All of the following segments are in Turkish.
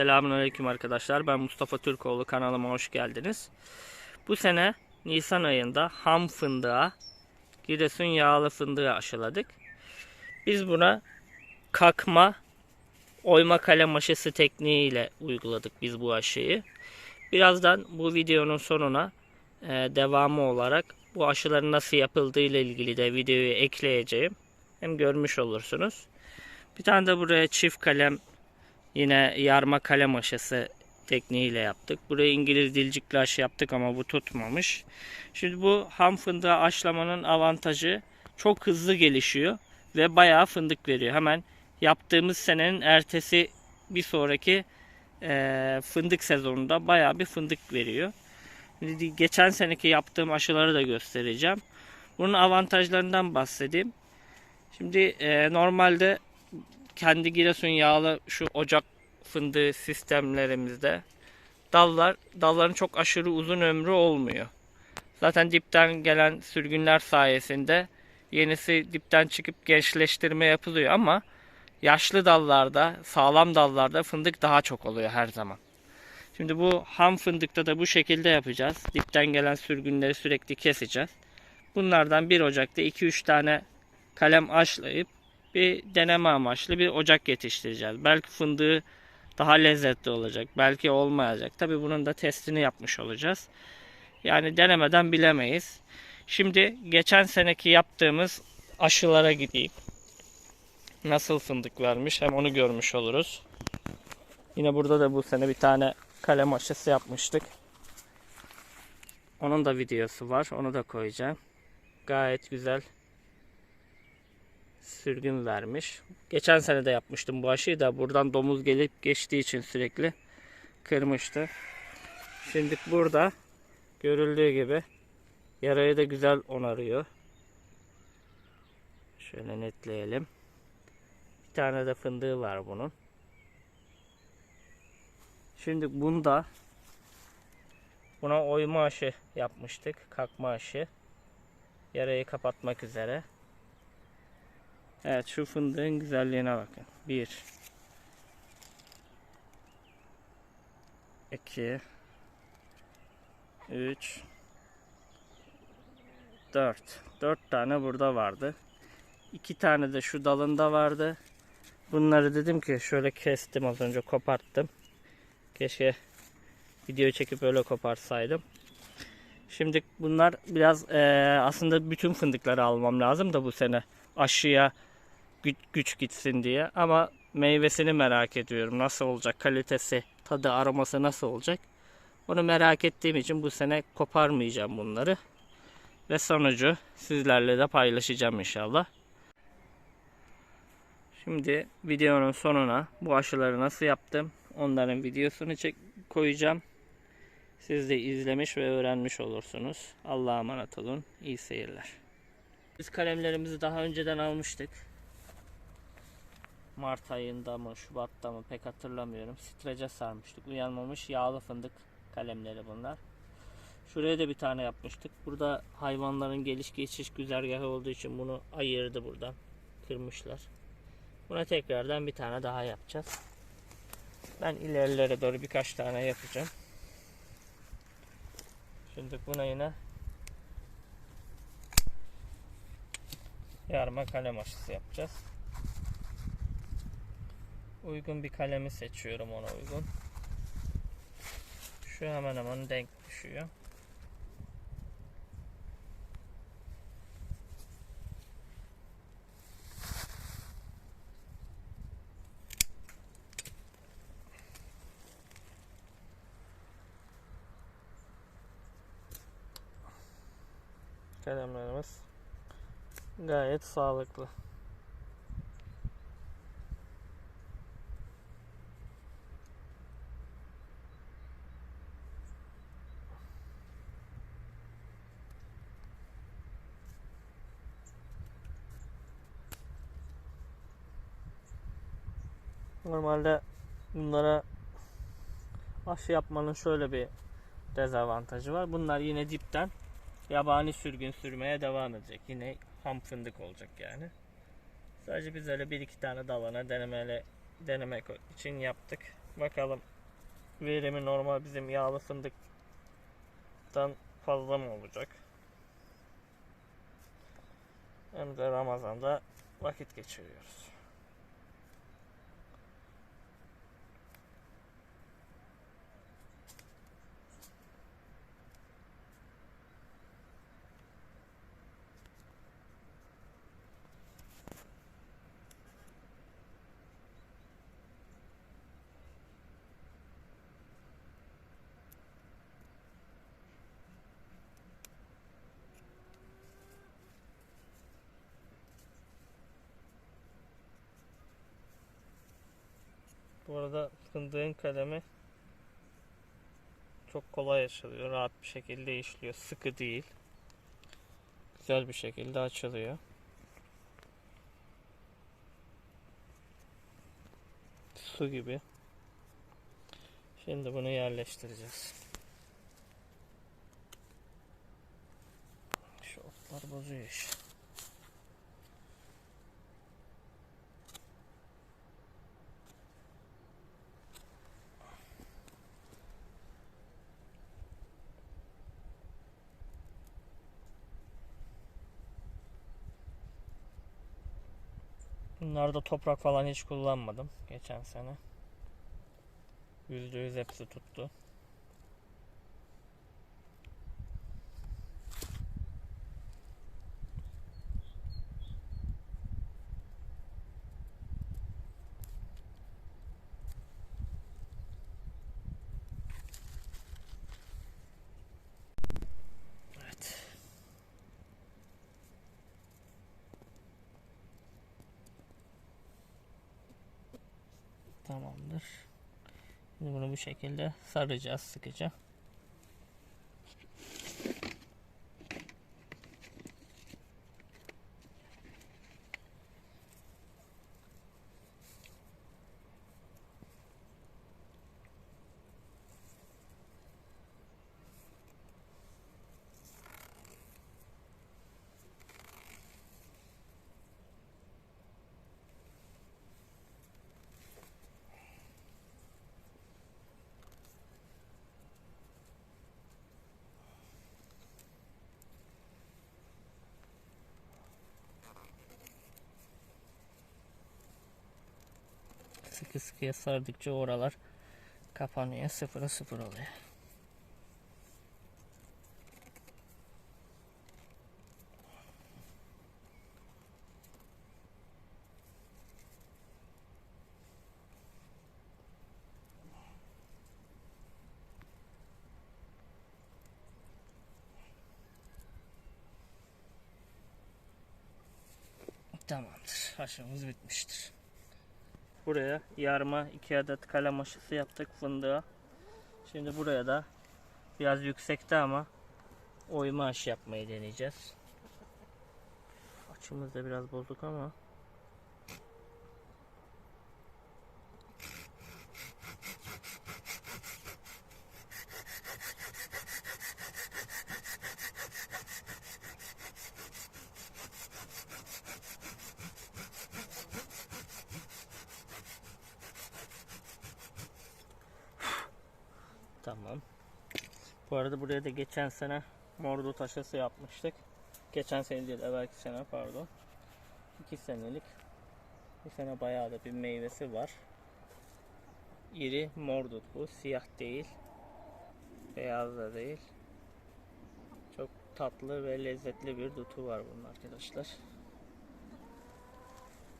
Selamünaleyküm arkadaşlar. Ben Mustafa Türkoğlu. Kanalıma hoş geldiniz. Bu sene Nisan ayında ham fındığa, Giresun yağlı fındığı aşıladık. Biz buna kakma oyma kalem aşısı tekniğiyle uyguladık biz bu aşıyı. Birazdan bu videonun sonuna e, devamı olarak bu aşıların nasıl yapıldığı ile ilgili de videoyu ekleyeceğim. Hem görmüş olursunuz. Bir tane de buraya çift kalem yine yarma kalem aşısı tekniğiyle yaptık. Buraya İngiliz dilcikli aşı yaptık ama bu tutmamış. Şimdi bu ham fındığı aşlamanın avantajı çok hızlı gelişiyor ve bayağı fındık veriyor. Hemen yaptığımız senenin ertesi bir sonraki eee, fındık sezonunda bayağı bir fındık veriyor. Şimdi geçen seneki yaptığım aşıları da göstereceğim. Bunun avantajlarından bahsedeyim. Şimdi eee, normalde kendi Giresun yağlı şu ocak fındığı sistemlerimizde dallar dalların çok aşırı uzun ömrü olmuyor. Zaten dipten gelen sürgünler sayesinde yenisi dipten çıkıp gençleştirme yapılıyor ama yaşlı dallarda, sağlam dallarda fındık daha çok oluyor her zaman. Şimdi bu ham fındıkta da bu şekilde yapacağız. Dipten gelen sürgünleri sürekli keseceğiz. Bunlardan 1 Ocak'ta 2-3 tane kalem aşlayıp bir deneme amaçlı bir ocak yetiştireceğiz. Belki fındığı daha lezzetli olacak, belki olmayacak. Tabi bunun da testini yapmış olacağız. Yani denemeden bilemeyiz. Şimdi geçen seneki yaptığımız aşılara gideyim. Nasıl fındık vermiş hem onu görmüş oluruz. Yine burada da bu sene bir tane kalem aşısı yapmıştık. Onun da videosu var. Onu da koyacağım. Gayet güzel sürgün vermiş. Geçen sene de yapmıştım bu aşıyı da buradan domuz gelip geçtiği için sürekli kırmıştı. Şimdi burada görüldüğü gibi yarayı da güzel onarıyor. Şöyle netleyelim. Bir tane de fındığı var bunun. Şimdi bunda buna oyma aşı yapmıştık. Kalkma aşı. Yarayı kapatmak üzere. Evet şu fındığın güzelliğine bakın. 1 2 3 4 4 tane burada vardı. 2 tane de şu dalında vardı. Bunları dedim ki şöyle kestim az önce koparttım. Keşke video çekip öyle koparsaydım. Şimdi bunlar biraz eee, aslında bütün fındıkları almam lazım da bu sene aşıya güç, güç gitsin diye. Ama meyvesini merak ediyorum. Nasıl olacak? Kalitesi, tadı, aroması nasıl olacak? Onu merak ettiğim için bu sene koparmayacağım bunları. Ve sonucu sizlerle de paylaşacağım inşallah. Şimdi videonun sonuna bu aşıları nasıl yaptım onların videosunu çek koyacağım. Siz de izlemiş ve öğrenmiş olursunuz. Allah'a emanet olun. İyi seyirler. Biz kalemlerimizi daha önceden almıştık. Mart ayında mı, Şubat'ta mı pek hatırlamıyorum. Strece sarmıştık. Uyanmamış yağlı fındık kalemleri bunlar. Şuraya da bir tane yapmıştık. Burada hayvanların geliş geçiş güzergahı olduğu için bunu ayırdı buradan. Kırmışlar. Buna tekrardan bir tane daha yapacağız. Ben ilerilere doğru birkaç tane yapacağım. Şimdi buna yine yarma kalem aşısı yapacağız. Uygun bir kalemi seçiyorum ona uygun. Şu hemen hemen denk düşüyor. Kalemlerimiz gayet sağlıklı. Normalde bunlara aşı yapmanın şöyle bir dezavantajı var. Bunlar yine dipten yabani sürgün sürmeye devam edecek. Yine ham fındık olacak yani. Sadece biz öyle bir iki tane dalana denemeli denemek için yaptık. Bakalım verimi normal bizim yağlı fındıktan fazla mı olacak? Hem de Ramazan'da vakit geçiriyoruz. Bu arada fındığın kalemi çok kolay açılıyor. Rahat bir şekilde işliyor. Sıkı değil. Güzel bir şekilde açılıyor. Su gibi. Şimdi bunu yerleştireceğiz. Şu otlar bozuyor işi. Bunlarda toprak falan hiç kullanmadım geçen sene. Yüzde yüz hepsi tuttu. Evet. Tamamdır. Şimdi bunu bu şekilde saracağız sıkıca. Sıkı sıkıya sardıkça oralar kapanıyor. Sıfıra sıfır oluyor. Tamamdır. Haşımız bitmiştir. Buraya yarma 2 adet kalem aşısı yaptık fındığa. Şimdi buraya da biraz yüksekte ama oyma aşı yapmayı deneyeceğiz. Açımız da biraz bozuk ama Tamam. Bu arada buraya da geçen sene mordu taşası yapmıştık. Geçen sene değil, evvelki sene pardon. 2 senelik. Bu sene bayağı da bir meyvesi var. İri mordut bu. Siyah değil. Beyaz da değil. Çok tatlı ve lezzetli bir dutu var bunun arkadaşlar.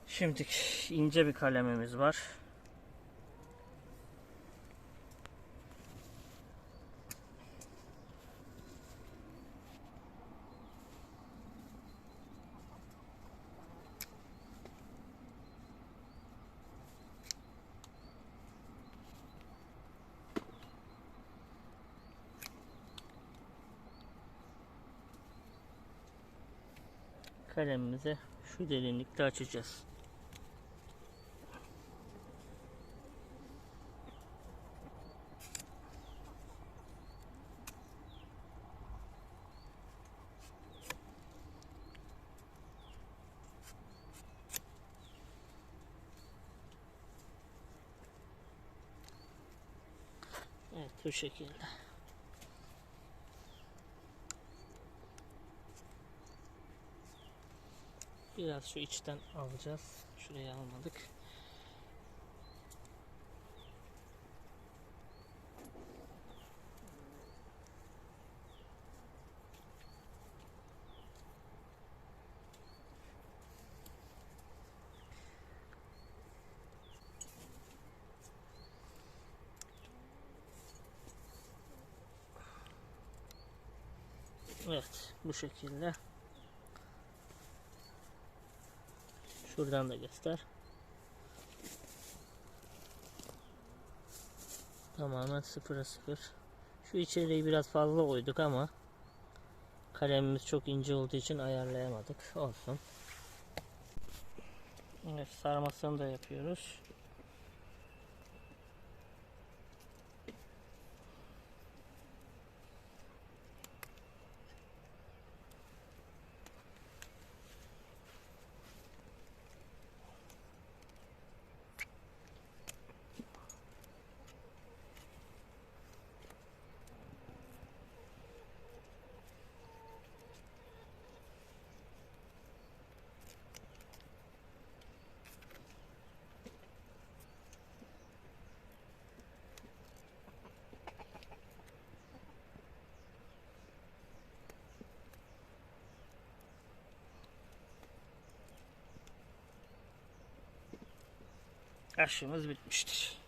Şimdi ince bir kalemimiz var. Kalemimizi şu derinlikte açacağız. Evet bu şekilde. Biraz şu içten alacağız. Şuraya almadık. Evet bu şekilde. Şuradan da göster. Tamamen sıfıra sıfır. Şu içeriği biraz fazla koyduk ama kalemimiz çok ince olduğu için ayarlayamadık. Olsun. Evet sarmasını da yapıyoruz. Aşımız bitmiştir.